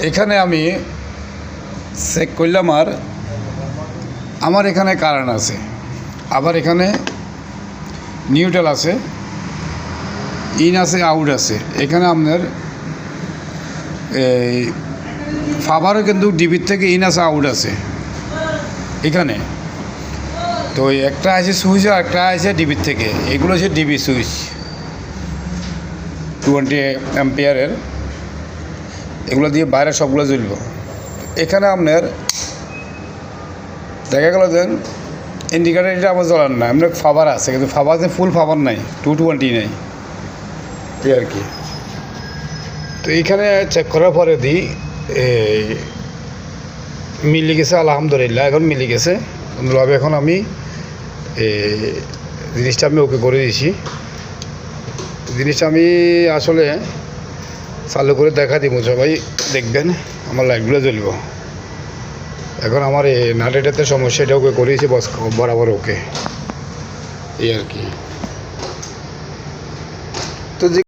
এখানে আমি চেক করলাম আর আমার এখানে কারেন্ট আছে, আবার এখানে নিউট্রাল আছে ইন আছে আউট আছে। এখানে আপনার এই ফাবারও কিন্তু ডিবির থেকে ইন আছে আউট আছে। এখানে। তো একটা আছে সুইচ আর একটা আছে ডিবির থেকে। এগুলো হচ্ছে ডিবি সুইচ টোয়েন্টি অ্যাম্পিয়ারের এগুলো দিয়ে বাইরে সবগুলো জ্বলব। এখানে আপনার দেখা গেল দেন ইন্ডিকেটার এটা আমার জ্বলার না। এমনি ফাবার আছে, কিন্তু ফাবারতে ফুল ফাবার নাই টু টোয়েন্টি নেই। এই আর কি। তো এইখানে চেক করার পরে দিই এই মিলি গেছে, আলহামদুলিল্লাহ, এখন মিলে গেছে। সুন্দরভাবে এখন আমি জিনিসটা আমি ওকে করে দিয়েছি জিনিসটা আমি আসলে চালু করে দেখা দিব, সবাই দেখবেন, আমার লাইটগুলো জ্বলব। এখন আমার এই নাটেটাতে সমস্যা, এটা ওকে করেছি বস বরাবর ওকে। এই আর কি। তো